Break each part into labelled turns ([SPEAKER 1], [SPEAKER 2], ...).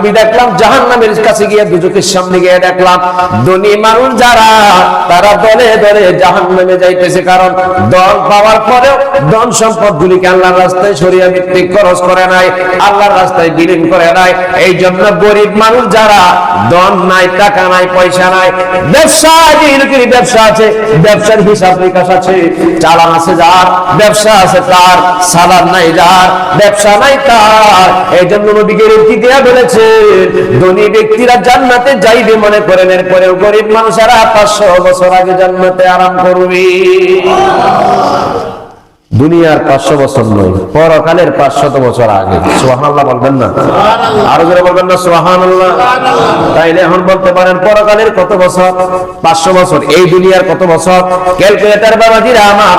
[SPEAKER 1] নবী দেখলাম জাহান নামের কাছে গিয়ে দুজকের সামনে গিয়ে দেখলাম, ধনী মানুষ যারা, তারা দলে দলে জাহান নামে যাইতেছে। কারণ দল পাওয়ার পরেও ধন সম্পদ গুলিকে আল্লাহর রাস্তায় সরিয়া ভিত্তিক খরচ করে নাই, আল্লাহর রাস্তায় বিলীন করে নাই। এই জন্য গরিব মানুষ যারা, ধন নাই, টাকা নাই, পয়সা নাই ব্যবসা যেরকম ব্যবসা আছে, ব্যবসার হিসাব নিকাশ আছে, চালান আছে যার, ব্যবসা আছে তার সালান নাই যার, ব্যবসা নাই তার। এই জন্য নবী গ্যারেন্টি দেয়া বলেছে ধনী ব্যক্তিরা জান্নাতে যাইবে মনে করেন এরপরেও গরিব মানুষেরা পাঁচশো বছর আগে জান্নাতে আরাম করবে। দুনিয়ার পাঁচশো বছর নয় পরকালের পাঁচশত বছর আগে। সোহানাল্লাহ বলবেন না? আরও জোরে বলবেন না? সোহান তাইলে এখন বলতে পারেন পরকালের কত বছর? পাঁচশো বছর। এই দুনিয়ার কত বছর? ক্যালকুলেটার বাবাজিরা আমার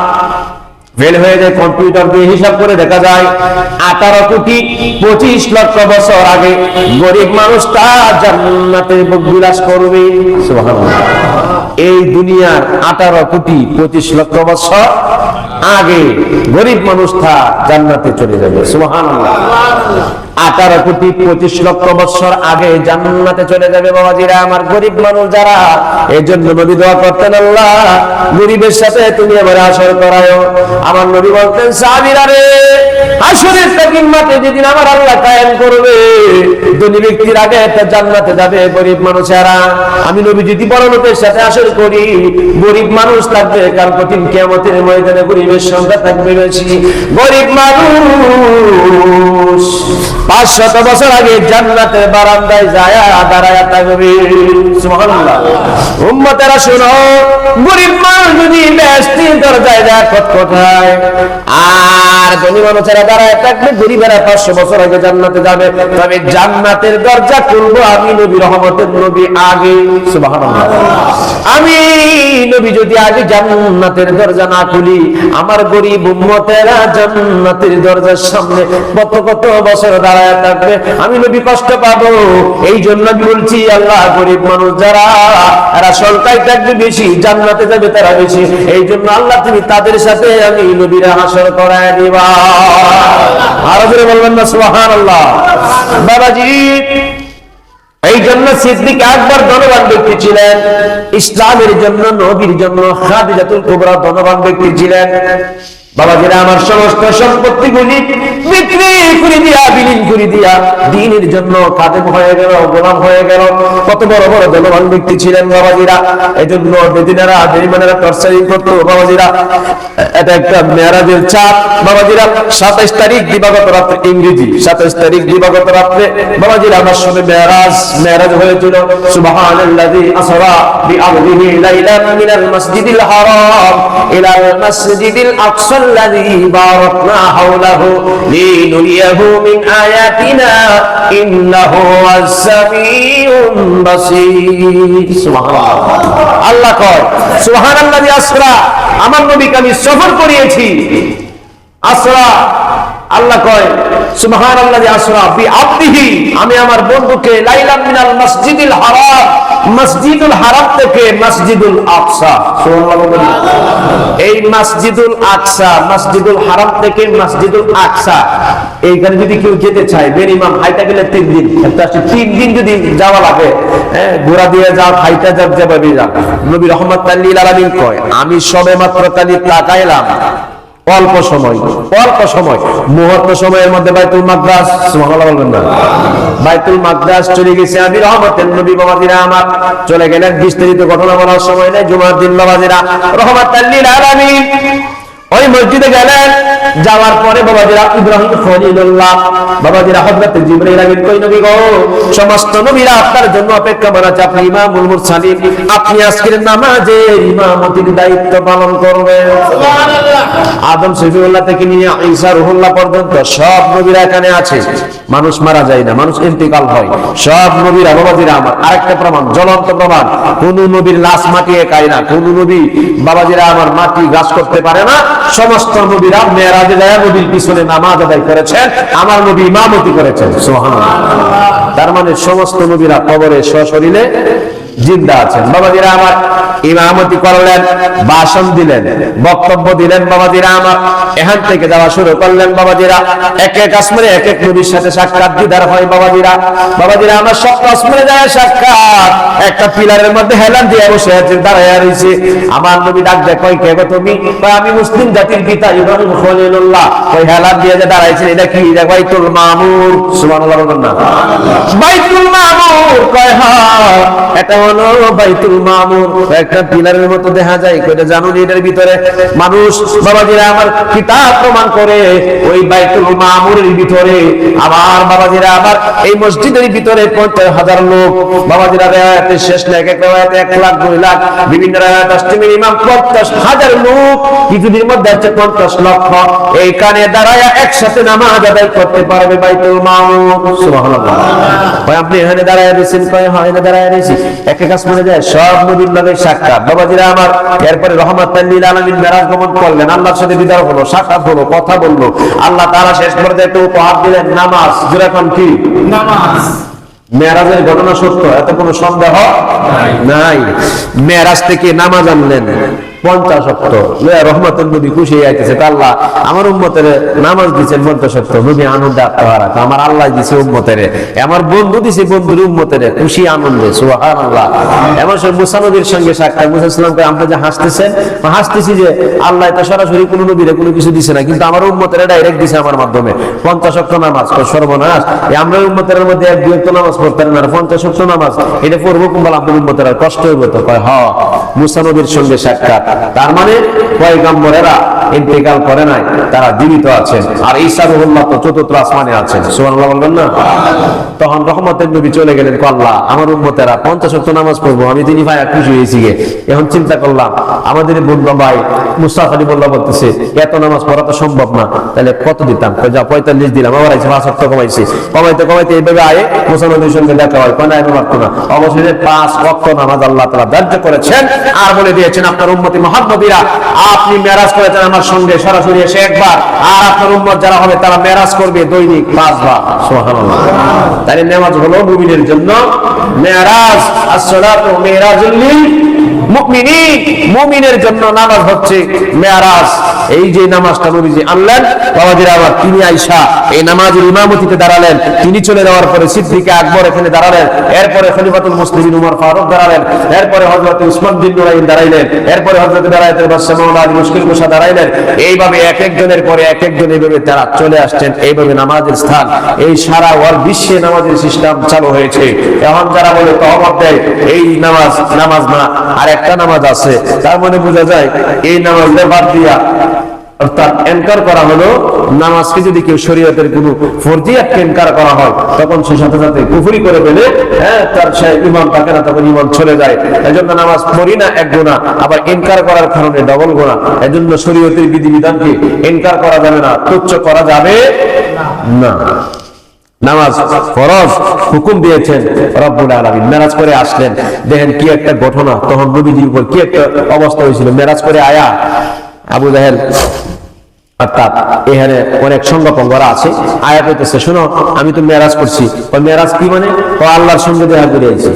[SPEAKER 1] ফেল হয়ে যায় কম্পিউটার দিয়ে হিসাব করে দেখা যায়, আঠারো কোটি পঁচিশ লক্ষ বছর আগে গরিব মানুষটা জান্নাতে বিলাস করবে। এই দুনিয়ার আঠারো কোটি পঁচিশ লক্ষ বছর আগে গরিব মানুষটা জান্নাতে চলে যাবে। সুহান আঠারো কোটি পঁচিশ লক্ষ বছর আগে জান্নাতে চলে যাবে বাবাজিরা। আমার গরিব মানুষ যারা এই জন্য নবী দোয়া করতেন আল্লাহ, গরিবের সাথে তুমি আমার আসর করায়। আমার নবী বলতেন, সাহাবিরা রে, আসরের তাকিন মাঠে যেদিন আমার আল্লাহ কায়েম করবে, ধনী ব্যক্তির আগে একটা জান্নাতে যাবে গরিব মানুষেরা। আমি নবী যদি বড় লোকের সাথে আসর করি, গরিব মানুষ থাকবে কাল কঠিন কেমতের ময়দানে গরিবের সংখ্যা থাকবে বেশি। গরিব মানুষ পাঁচ শত বছর আগে জান্নাতের বারান্দায় যায় দাঁড়ায় থাকবে উম্মতেরা শোনো, গরিব মানুষ যদি ব্যস্তির দরজায় যায় কটকটায় আর ধনী মানুষেরা দাঁড়ায় থাকবে গরিবেরা পাঁচশো বছর আগে জান্নাতে যাবে। তবে জান্নাতের দরজা খুলবো আমি নবী রহমতের নবী আগে। আমি নবী যদি আগে জান্নাতের দরজা না খুলি, আমার গরিব উম্মতেরা জান্নাতের দরজার সামনে কত কত বছর দাঁড়ায় থাকবে, আমি নবী কষ্ট পাবো। এই জন্য আমি বলছি, আল্লাহ গরিব মানুষ যারা এরা সংখ্যায় থাকবে বেশি, জান্নাতে যাবে তারা বেশি। এই জন্য আল্লাহ তুমি তাদের সাথে আমি নবীরা হাসর করায় দিবা। আরও করে বলবেন না সুবহান আল্লাহ বাবাজি এই জন্য সিদ্দিক একবার ধনবান ব্যক্তি ছিলেন। ইসলামের জন্য, নবীর জন্য খাদিজাতুল কুবরা ধনবান ব্যক্তি ছিলেন। বাবাজিরা, আমার সমস্ত সম্পত্তি গুলি বিক্রি করে দিয়া, বিলীন করে দিয়া, দিনের জন্য খাদেম হয়ে গেল, গোলাম হয়ে গেল। কত বড় বড় জনবান ব্যক্তি ছিলেন বাবাজিরা। এজন্য বেদিনারা বেরিমানেরা টর্চারিং করতো বাবাজিরা। এটা একটা মেয়ারাজের চাপ বাবাজিরা। সাতাইশ তারিখ দিবাগত রাত্রে, ইংরেজি, সাতাইশ তারিখ দিবাগত রাত্রে বাবাজিরা আমার সঙ্গে মেয়ারাজ মেয়ারাজ হয়েছিল, সুবহানাল্লাযী আসরা বিআবদিহি লাইলান মিনাল মাসজিদিল হারাম ইলাল মাসজিদিল আকসাল্লাযী বারাকনা হাওলাহু লি لنريه من آياتنا إنه هو السميع البصير سبحان الله আল্লাহ কয় সুবহানাল্লাযী আসরা আমার নবীকে আমি সফর করিয়েছি আসরা আল্লাহ কয়, সুবহানাল্লাযী আসরা বি আবদিহি। আমি আমার বন্ধুকে লাইলাম মিনাল মসজিদিল হারাম, মসজিদুল হারাম থেকে মসজিদুল আকসা। এই মসজিদুল আকসা, মসজিদুল হারাম থেকে মসজিদুল আকসা। এইখানে যদি কেউ যেতে চায় বেরিমাম হাইটা গেলে তিন দিন। তিন দিন যদি যাওয়া লাগে হ্যাঁ ঘোড়া দিয়ে যাও, হাইটা যাব যেভাবে যাও। নবী রহমত আল্লিল আলামিন কয়, আমি সবে মাত্র তালি তাকাইলাম অল্প সময় অল্প সময়। মুহূর্ত সময়ের মধ্যে বাইতুল মাদ্রাস সুবহানাল্লাহ বলবেন না। বাইতুল মাদ্রাস চলে গেছে আমি রহমতের নবী বাবাজিরা আমার। চলে গেলেন বিস্তারিত ঘটনা বলার সময় নেই, জুমার দিন বাবাজিরা। রহমত আল্লিল আলামিন। ওই মসজিদে গেলেন যাওয়ার পরে বাবাজিরা ইব্রাহিম খলিলুল্লাহ বাবাজিরা হযরত জিবরাইল আমিন কই নবী গো? সমস্ত নবীরা আপনার জন্য অপেক্ষা করে আছে। আপনি ইমামুল মুরসালিন আপনি আজকের নামাজে ইমামতির দায়িত্ব পালন করবেন। আদম সফিউল্লাহ থেকে নিয়ে ঈসা রুহুল্লাহ পর্যন্ত সব নবীরা এখানে আছে। মানুষ মারা যায় না মানুষ ইন্তেকাল হয়। সব নবীরা বাবাজিরা আমার আরেকটা প্রমাণ জ্বলন্ত প্রমাণ। কোন নবীর লাশ মাটি একাই না কোন নবী বাবাজিরা আমার মাটি গাছ করতে পারে না। সমস্ত নবীরা মেয়েরাজে যায়, নবীর পিছনে নামাজ আদায় করেছেন। আমার নবী ইমামতি করেছেন। সোহান তার মানে সমস্ত নবীরা কবরে সশরীরে জিন্দা আছেন। বাবাজিরা আমার ইমামতি করলেন ভাষণ দিলেন বক্তব্য দিলেন বাবাজিরা আমার। এখান থেকে যাওয়া শুরু করলেন বাবাজিরা। এক এক আসমানে এক এক নবীর সাথে সাক্ষাৎ দিদার হয় বাবাজিরা। বাবাজিরা আমার সব আসমানে যায় সাক্ষাৎ। একটা পিলারের মধ্যে হেলান দিয়ে বসে আছে দাঁড়ায় রয়েছে। আমার নবী ডাক দেয় কই কে গো তুমি? আমি মুসলিম জাতির পিতা ইব্রাহিম খলিলুল্লাহ। ওই হেলান দিয়ে যে দাঁড়াইছেন এটা কি? এটা বাইতুল মামুর। সুবহানাল্লাহ বলবেন না। বাইতুল মামুর। কয় হ্যাঁ এটা হলো বাইতুল মামুর। একটা পিলারের মতো দেখা যায় কয়টা জানো এটার ভিতরে মানুষ, বাবাজিরা আমার কিতাব প্রমাণ করে, ওই বাইতুল মামুরের ভিতরে আমার বাবাজিরা আবার এই মসজিদের ভিতরে পঞ্চাশ হাজার লোক। বাবাজিরা রেওয়ায়তের শেষ না, এক রেওয়ায়তে এক লাখ, দুই লাখ, বিভিন্ন রেওয়ায়ত আসছে, মিনিমাম পঞ্চাশ হাজার লোক। কিছুদিন মধ্যে হচ্ছে পঞ্চাশ লক্ষ। এইখানে দাঁড়ায় একসাথে নামাজ আদায় করতে পারবে বাইতুল মামুর। সুবহানাল্লাহ। ভাই, আপনি এখানে দাঁড়ায় রয়েছেন কয়? হয়, এখানে দাঁড়ায় রয়েছি এক এক আসমানে যায় সব নবীর লগে সাক্ষাৎ। বাবাজিরা আমার এরপরে রহমত তাল্লিল আলমিন মেরাজ গমন করলেন আল্লাহর সাথে বিদার হলো সাক্ষাৎ হলো কথা বলল। আল্লাহ তারা শেষ করে দেয় একটা উপহার দিলেন নামাজ। যেরকম কি?
[SPEAKER 2] নামাজ।
[SPEAKER 1] মেয়ারাজের ঘটনা সত্য এত কোনো সন্দেহ নাই। মেয়ারাজ থেকে নামাজ আনলেন। পঞ্চাশ খুশি আল্লাহ আমার নামাজ দিছে যে হাসতেছি যে আল্লাহ সরাসরি কোনো নবীরে কোনো কিছু দিছে না, কিন্তু আমার উম্মতের ডাইরেক্ট দিছে আমার মাধ্যমে। পঞ্চাশ নামাজ সর্বনাশ। আমরা উম্মতের মধ্যে এক, দুই নামাজ পড়তেন না। পঞ্চাশ নামাজ, এটা পড়ব কুম্বাল আপনার উম্মতের কষ্ট হইব তো। হ। মুসা সঙ্গে সাক্ষাৎ। তার মানে পয়গম্বরেরা ইন্তেকাল করে নাই, তারা জীবিত আছেন। আর তো চতুর্থ আসমানে আছেন। বলবেন না? তখন রহমতের নবী চলে গেলেন কল্লা আমার উম্মতেরা পঞ্চাশ নামাজ পড়ব, আমি তিনি ভাই খুশি হয়েছি গে। এখন চিন্তা করলাম, আমাদের ভাই মুস্তাফ আলী বলতেছে, এত নামাজ পড়া তো সম্ভব না, তাহলে কত দিতাম? যা, পঁয়তাল্লিশ দিলাম, আবার পাঁচ কমাইছি। কমাইতে কমাইতে এইভাবে আয়ে মুসলমানদের সঙ্গে দেখা হয় কোন না পাঁচ নামাজ আল্লাহ ধার্য করেছেন, আর বলে দিয়েছেন, আপনার উম্মতি মোহাম্মদীরা আপনি মেরাজ করেছেন আমার সঙ্গে, সরাসরি এসে একবার। আর আপনার উম্মত যারা হবে, তারা মেরাজ করবে দৈনিক পাঁচবার। সুবহানাল্লাহ। তাহলে নামাজ হলো মুমিনের জন্য। মেরাজ, আসসালাতু মেরাজুল লিল মুমিনিন, মুমিনের জন্য নামাজ হচ্ছে মেরাজ এই যে নামাজটা নবীজি আনলেন, বাবাজির আবার তিনি আইসা এই নামাজের ইমামতিতে দাঁড়ালেন। তিনি চলে যাওয়ার পরে সিদ্দিকে আকবর এখানে দাঁড়ালেন। এরপরে খলিফাতুল মুসলিমিন উমর ফারুক দাঁড়ালেন। এরপরে হযরত উসমান বিন নুরাইন দাঁড়াইলেন। এরপরে হযরত দাঁড়াইতের বাদশা মাওলানা মুশকিল কুশা দাঁড়াইলেন। এইভাবে এক একজনের পরে এক একজন এইভাবে তারা চলে আসছেন। এইভাবে নামাজের স্থান। এই সারা ওয়ার্ল্ড বিশ্বে নামাজের সিস্টেম চালু হয়েছে। এখন যারা বলে তহমত দেয়, এই নামাজ নামাজ না। আর একটা নামাজ আছে, তার মানে বোঝা যায় এই নামাজটা বাদ দিয়া হয় তার ইমান না, তখন ইমান চলে যায়। নামাজ পড়ি না এক গোনা আবার এনকার করার কারণে ডবল গোনা বিধিবিধানকে এনকার করা যাবে না, তুচ্ছ করা যাবে না। নামাজ, ফরজ, হুকুম দিয়েছেন। রব্বুল আলামিন মেরাজ করে আসলেন। দেখেন কি একটা ঘটনা। তখন নবীজির উপর কি একটা অবস্থা হয়েছিল? মেরাজ করে আয়া। আবু জাহেল অর্থাৎ এখানে অনেক সঙ্গপঙ্গরা আছে। আয়া পেতেছে শোনো, আমি তো মেরাজ করছি। মেরাজ কি মানে? ও আল্লাহর সঙ্গে দেখা করে আইছি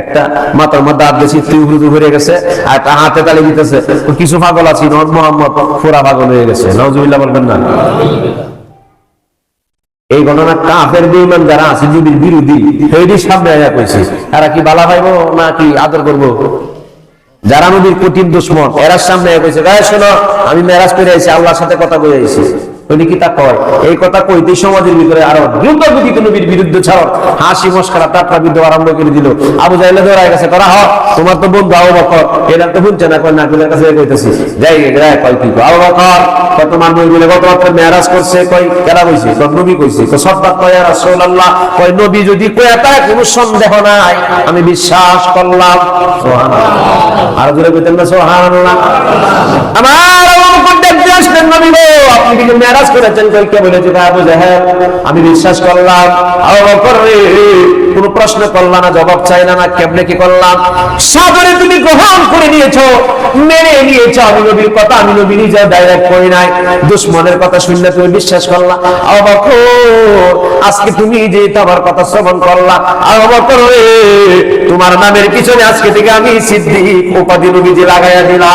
[SPEAKER 1] একটা মাথার মধ্যে হাত দিয়েছি তুই হুরুদু হয়ে গেছে আর একটা হাতে তালি দিতেছে। কিছু পাগল আছে মোহাম্মদ পুরা পাগল হয়ে গেছে। নজুবিল্লাহ বলবেন না? এই ঘটনা কাফের বেইমান যারা আছে নবীর বিরোধী সেইটির সামনে আয়া কইছে, তারা কি বালা পাইবো না কি আদর করব? যারা নবীর কঠিন দুশ্মন এরার সামনে আয়া কইছে গায়ে শোনো, আমি মেরাজ করে আইছি, আল্লাহর সাথে কথা বলে আইছি। এই কথা ভিতরে বিরুদ্ধে হাসি তোমার তো এরা তো না, কয়, না কুলের কাছে কইতেছি। যাই গে কয়, কি আবু বকর কয় তোমার বলে গত রাত্রে মেরাজ করছে কয় কেরা যদি কোনো নাই। আমি বিশ্বাস করলাম। আর আমার আসলেন নবী গো আপনি কিন্তু মেরাজ করেছেন কে বলেছে আবু জাহেল আমি বিশ্বাস করলাম। আবু বকর কোন প্রশ্ন করলা না, জবাব চাইলা না, কেমনে কি করলাম? সাদরে তুমি গ্রহণ করে নিয়েছো, মেনে নিয়েছো। আমি নবীর কথা, আমি নবী নিজে ডাইরেক্ট করি নাই। দুশ্মনের কথা শুনলে তুমি বিশ্বাস করলা। অবাক আজকে তুমি যে তোমার কথা শ্রবণ করলা অবাক রে, তোমার নামের পিছনে আজকে থেকে আমি সিদ্দিক, উপাধি নবীজি লাগাইয়া দিলাম।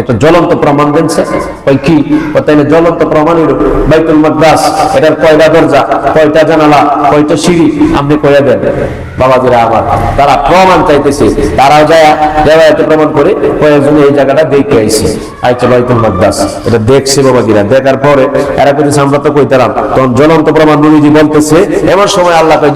[SPEAKER 1] একটা জ্বলন্ত প্রমাণ দিচ্ছে ওই কি? তাইলে জ্বলন্ত প্রমাণ হইল বাইতুল মাকদাস। এটার কয়টা দরজা? কয়টা জানালা? কয়টা সিঁড়ি? আপনি কয়ে দেন। বাবাজিরা আমার, তারা প্রমাণ চাইতেছে। তারাও যায় প্রমাণ করে কয়েকজন এই জায়গাটা দেখে আইছে। আইছে বাইতুল মাকদাস। এটা দেখছে বাবাজিরা। দেখার পরে এরা আমরা তো কইতাম তখন জ্বলন্ত প্রমাণ বলতেছে এমন সময় আল্লাহ কয়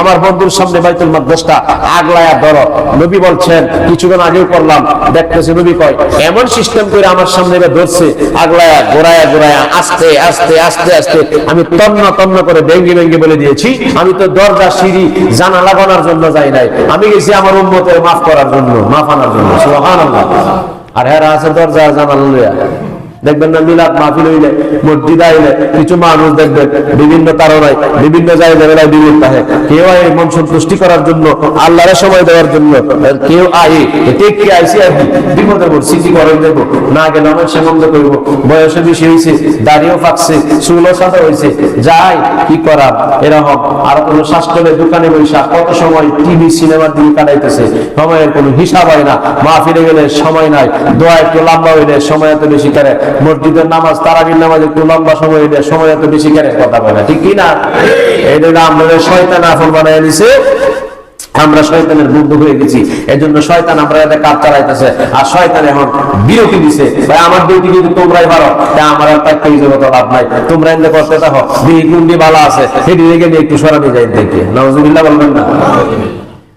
[SPEAKER 1] আমার বন্ধুর সামনে বাইতুল মাকদাসটা আগলায়া ধরো। নবী বলছেন, কিছুক্ষণ আগেও করলাম। দেখতেছে নবী কয় এমন সিস্টেম করে আমার সামনে এবার ধরছে, আগলায়া, গোড়ায়া গোড়ায়া, আস্তে আস্তে আস্তে আস্তে, আমি তন্ন তন্ন করে ভেঙ্গে ভেঙ্গে বলে দিয়েছি, আমি তো দরজা, সিঁড়ি জানা লাগানোর জন্য যাই নাই, আমি গেছি আমার উন্মতের মাফ করার জন্য, মাফ আনার জন্য আর হ্যাঁ আছে দরজা জানা লইয়া। দেখবেন না, মিলাদ মাহফিল হইলে, মসজিদ আইলে কিছু মানুষ দেখবেন বিভিন্ন কারণে বিভিন্ন জায়গায় বিভিন্ন থাকে। কেউ আয় মন সন্তুষ্টি করার জন্য আল্লাহরের সময় দেওয়ার জন্য কেউ আয়ে বিপদে পড়ছি, কি করেন দেব? না আমার বয়সে বেশি দাড়িও পাকছে সাদা যাই, কি করার? এরকম আর কোনো শাসনের দোকানে বৈশা কত সময় টিভি সিনেমার দিকে কাটাইতেছে। সময়ের কোনো হিসাব হয় না। মাহফিলে গেলে সময় নাই। দোয়া একটু লম্বা হইলে সময় এত বেশি করে। মসজিদের নামাজ, তারাবির নামাজ একটু লম্বা সময় হইলে সময় এত বেশি করে কথা বলে ঠিক কি না? এই জন্য আমাদের শয়তান আফল বানাই দিছে। আমরা শয়তানের বন্ধু হয়ে গেছি। এজন্য শয়তান আমরা এতে কাজ চালাইতেছে। আর শয়তান এখন বিরতি দিছে। ভাই, আমার ডিউটি যদি তোমরাই পারো। তা আমার আর তার থেকে জগত লাভ নাই। তোমরা এনে করতে থাকো। দিদি কুন্ডি ভালো আছে। সেটি রেখে একটু সরানি যাই দেখে। নজরুল্লাহ বলবেন না?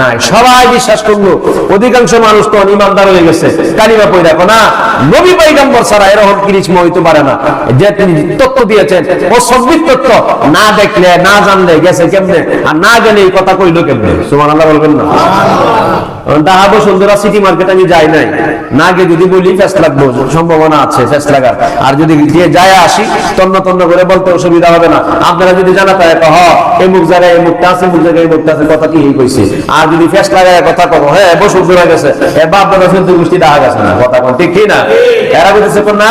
[SPEAKER 1] নাই। সবাই বিশ্বাস করল, অধিকাংশ মানুষ তো ইমানদার হয়ে গেছে। কালিমা পই দেখো না, নবী পৈগম্বর ছাড়া এরকম কিরিচম হইতে পারে না। যে তিনি তত্ত্ব দিয়েছেন, ও সব্বিত তত্ত্ব, না দেখলে, না জানলে গেছে কেমনে? আর না গেলে এই কথা কইলো কেমনে? সুমান আল্লাহ বলবেন না? সিটি মার্কেট আমি যাই নাই। না গিয়ে যদি বলি লাগবো সম্ভাবনা আছে লাগার আর। যদি গিয়ে যায় আসি, তন্ন তন্ন করে বলতে অসুবিধা হবে না। আপনারা যদি জানা তাই হ এই মুখ জায়গায় এই মুখটা আছে মুখ জায়গায় এই মুখটা আছে, কথা কি কইছে? আর যদি লাগায় কথা হ্যাঁ গেছে। গোষ্ঠী গেছে না, কথা ঠিক না? এরা বলতেছে না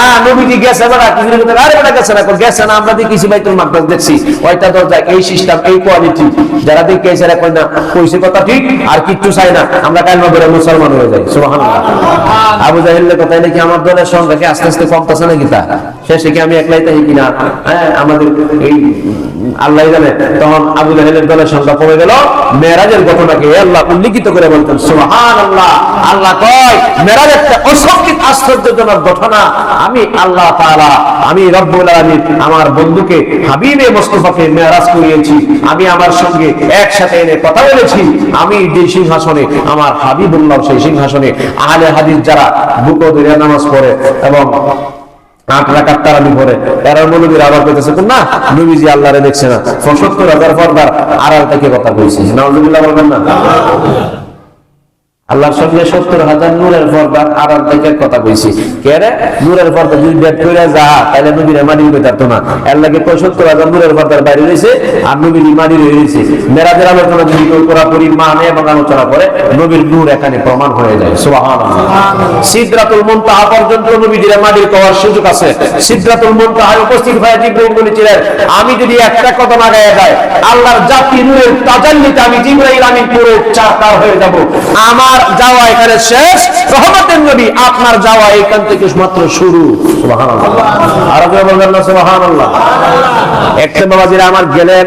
[SPEAKER 1] গেছে বেড়া কিছু আরে বেড়া গেছে না গেছে না, আমরা বাইতুল মাকদাস দেখছি। ওইটা দরজা এই সিস্টেম এই কোয়ালিটি যারা দেখে এসে না, কইছে কথা ঠিক, আর কিচ্ছু চাই না। আমরা কালমা করে মুসলমান হয়ে যায় সুবহানাল্লাহ। আবু জাহিলের কথা নাকি আমার দলের সংখ্যা কি আস্তে আস্তে কমতেছে নাকি তা? শেষে কি আমি একলাই তাই কিনা? হ্যাঁ আমাদের এই আল্লাহ জানে। তখন আবু জাহেলের দলের সংখ্যা কমে গেল। মেরাজের ঘটনাকে আল্লাহ উল্লিখিত করে বলতেন, সুবহানাল্লাহ। আল্লাহ আল্লাহ কয় মেরাজ একটা অসংখ্যিক আশ্চর্যজনক ঘটনা। আমি আল্লাহ তাআলা, আমি রব্বুল আলামিন, আমার বন্ধুকে হাবিবে মুস্তাফাকে মেরাজ করিয়েছি। আমি আমার সঙ্গে একসাথে এনে কথা বলেছি। আমি যে সিংহাসনে, আমার হাবিবুল্লাহ সেই সিংহাসনে আহলে হাদিস যারা বুকো ধরে নামাজ পড়ে এবং আল্লাহরে দেখছে না। সত্তর হাজার পর্দার আড়াল থেকে কথা কইছে। না? আল্লাহর সঙ্গে সত্তর হাজার নূরের পর্দা আড়াল থেকে কথা কইছি। কে রে? নূরের পর্দা যদি বেদ করে যা তাহলে নবীরে মাটি হইতে পারতো না। এর লাগে কই সত্তর হাজার নূরের পর্দার বাইরে রয়েছে আর নবীর মাটি রয়েছে মেরাজের আলোচনা যদি কেউ করা করি মানে এবং আলোচনা করে, নবীর নূর এখানে প্রমাণ হয়ে যায়। সুবহানাল্লাহ। সিদরাতুল মুনতাহা পর্যন্ত নবীজির মাটির কওয়ার সুযোগ আছে। সিদরাতুল মুনতাহায় উপস্থিত হয়ে জিব্রাইল বলেছিলেন, আমি যদি একটা কথা না গায়ে যায় আল্লাহর জাতি নূরের তাজাল্লিতে আমি জিব্রাইল আমি পুরো চারকার হয়ে যাব। আমার যাওয়া এখানে শেষ। রহমতের নবী, আপনার যাওয়া এখান থেকে মাত্র শুরু। একটা আমার গেলেন,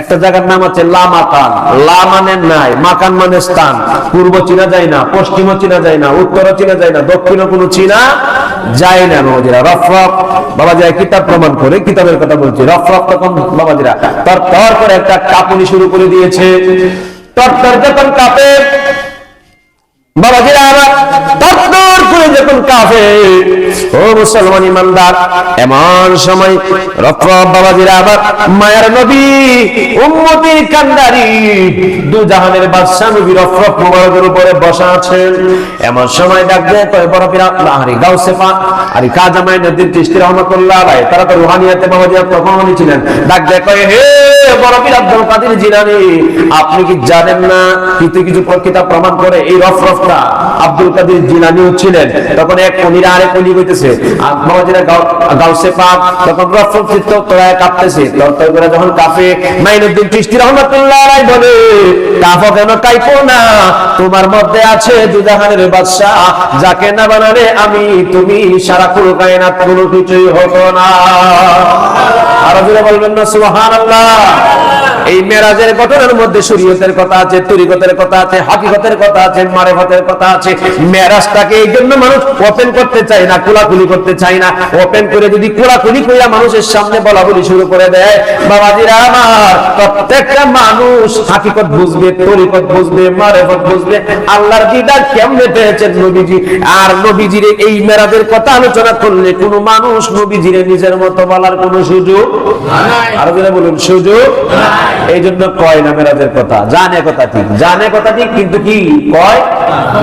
[SPEAKER 1] একটা জায়গার নাম হচ্ছে লা মাকান লা মানে নাই, মাকান মানে স্থান। পূর্ব চীনা যায় না, পশ্চিমও চীনা যায় না, উত্তরও চীনা যায় না, দক্ষিণও কোনো চীনা না, বাবাজিরা। রফ রফ বাবাজিরা কিতাব প্রমাণ করে, কিতাবের কথা বলছি। রফ রফ তখন, বাবাজিরা তর তর করে একটা কাপুনি শুরু করে দিয়েছে। তর তর যখন কাপে বাবাজিরা আমার তত্তর করে ও মুসলমান ইমানদার, এমন সময় আমার মায়ের নবী কান্দারি দু জাহানের বাদশা নবী রফ মুবারকের উপরে বসা আছেন। এমন সময় কয়, বড় আরে গাউসে পাক আরে কাজা মাইনুদ্দিন চিশতি রহমাতুল্লাহ তারা তো রুহানিয়াতে বাবাজিরা ছিলেন কয়, হে বড় আপনি কি জানেন না কিছু কিতাব প্রমাণ করে এই রফ রফটা আব্দুল কাদের জিলানিও ছিলেন? তখন এক কলিরা আরেক কলি গাও- গাউসে পাক তখন রফ রফ চিত্ত তোরা কাঁপতেছে। তরতর করে যখন কাঁপে, মাইনুদ্দিন রহমাতুল্লাহ আলাইহি বলে কাফো কেন কাইপো না? তোমার মধ্যে আছে দুজাহানের বাদশাহ, যাকে না বানালে আমি, তুমি সারা কুল কায়নাত কোনো কিছুই হতো না। আরও বলবেন না, সুবহানাল্লাহ। এই মেরাজের ঘটনার মধ্যে শরীয়তের কথা আছে, তরিকতের কথা আছে, হাকিকতের কথা আছে, মারেফতের কথা আছে। মেরাজটাকে এই জন্য মানুষ ওপেন করতে চায় না কোলাকুলি করতে চায় না। ওপেন করে যদি কোলাকুলি কইরা মানুষের সামনে বলা বলি শুরু করে দেয়, বাবাজিরা আমার, প্রত্যেকটা মানুষ হাকিকত বুঝবে, তরিকত বুঝবে, মারেফত বুঝবে। আল্লাহর দিদার কেমনে পেয়েছেন নবীজি? আর নবীজির এই মেরাজের কথা আলোচনা করলে কোন মানুষ নবীজিরে নিজের মতো বলার কোন সুযোগ আরও বলুন, সুযোগ এই জন্য কয় না মেরাজের কথা? জানে কথা ঠিক। জানে কথা ঠিক, কিন্তু কি কয়?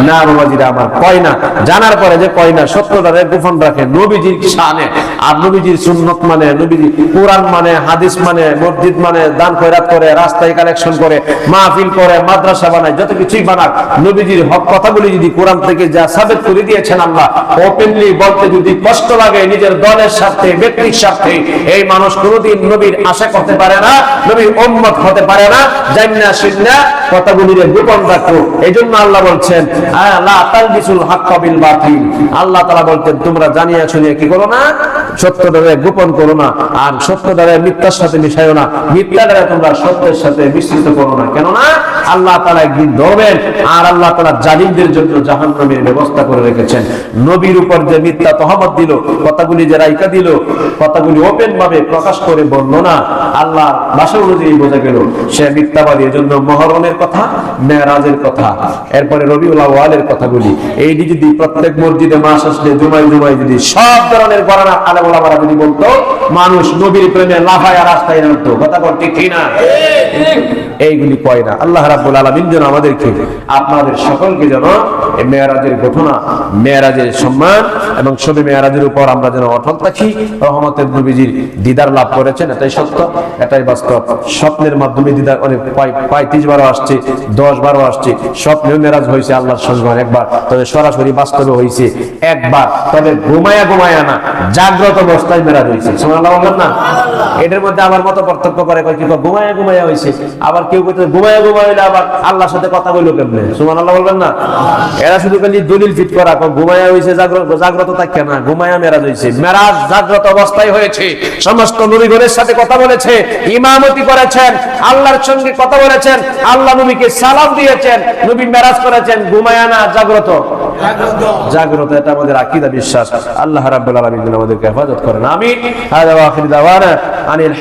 [SPEAKER 1] না বাবাজিরা আমার, কয় না। জানার পরে যে কয় না, সত্যতারে গোপন রাখে। নবীজির শানে? আর নবীজির সুন্নত মানে নবীজি কোরআন মানে হাদিস মানে মসজিদ মানে দান খয়রাত করে, রাস্তায় কালেকশন করে, মাহফিল করে, মাদ্রাসা বানায়, যত কিছুই বানাক, নবীজির হক কথাগুলি যদি কোরআন থেকে যা সাবেত করে দিয়েছেন আল্লাহ ওপেনলি বলতে যদি কষ্ট লাগে, নিজের দলের স্বার্থে, ব্যক্তির স্বার্থে, এই মানুষ কোনোদিন নবীর আশা করতে পারে না। নবীর উম্মত হতে পারে না জান্না শিন্না কথাগুলির গোপন রাখো এই জন্য আল্লাহ বলছেন আল্লাহ তালবিসুল হাক্কা বিল বাতিল। আল্লাহ তাআলা বলতেন তোমরা জানিয়া শুনিয়া কি করো না? সত্য দ্বারা গোপন করো না, আর মিথ্যার সাথে মিশাইও না। মিথ্যা তোমরা সত্যের সাথে মিশ্রিত করো না। কেননা আল্লাহ তাআলা একদিন ধরবেন, আর আল্লাহ তাআলা জালিমদের জন্য ব্যবস্থা করে রেখেছেন। নবীর উপর যে মিথ্যা তহমত দিল, কথাগুলি যে দিল, কথাগুলি ওপেন ভাবে প্রকাশ করে আল্লাহ অনুযায়ী বোঝা গেল, সে কথা মেয়েরাজের কথা, এরপরে রবিউল আওয়ালের কথাগুলি। এইটি যদি প্রত্যেক মসজিদে মাস আসলে জুমাই জুমাই যদি সব ধরনের ওলামারা যদি বলতো মানুষ নবীর প্রেমে লাফায়া রাস্তায় নামতো। কথা বলতে ঠিক না? এইগুলি কয় না। আল্লাহ রাব্বুল আলামিন যেন আমাদেরকে, আপনাদের সকলকে যেন মেয়েরাজের ঘটনা মেয়েরাজের সম্মান এবং সবে মেয়েরাজের উপর আমরা যেন অটল থাকি রহমতের নবীজির দিদার লাভ করেছেন, এটাই সত্য, এটাই বাস্তব। স্বপ্নের মাধ্যমে দিদার অনেক পঁয়ত্রিশ বারও আসছে, দশ বারও আসছে, স্বপ্নেও মেরাজ হয়েছে আল্লাহর সঙ্গে একবার, তবে সরাসরি বাস্তবে হয়েছে একবার, তবে ঘুমায়া ঘুমায়া না, জাগ্রত অবস্থায় মেরাজ হয়েছে। সুবহানাল্লাহ বলবেন না? এটার মধ্যে আবার মত পার্থক্য করে কি ঘুমায়া ঘুমায়া হয়েছে আবার কেউ কইতে ঘুমায়া ঘুমায়া হইলে আবার আল্লাহর সাথে কথা বলল কেমনে? সুবহানাল্লাহ বলবেন না? এরা শুধু খালি দলিল ফিট করা ঘুমায়া হয়েছে জাগ্রত জাগ্রত থাকে না, ঘুমায়া মেরাজ হয়েছে মেরাজ জাগ্রত অবস্থায় হয়েছে। সমস্ত নবীগণের সাথে কথা বলেছে, ইমামতি করেছেন, আল্লাহর সঙ্গে কথা বলেছেন, আল্লাহ নবীকে সালাম দিয়েছেন, নবী মেরাজ করেছেন, ঘুমায়া না, জাগ্রত। জাগ্রত এটা আমাদের আকিদা, বিশ্বাস। আল্লাহ রাব্বুল আলামিন আমাদেরকে হেফাজত করেন। আমিন। হাযা ওয়া আখির দাওয়ানা আনিল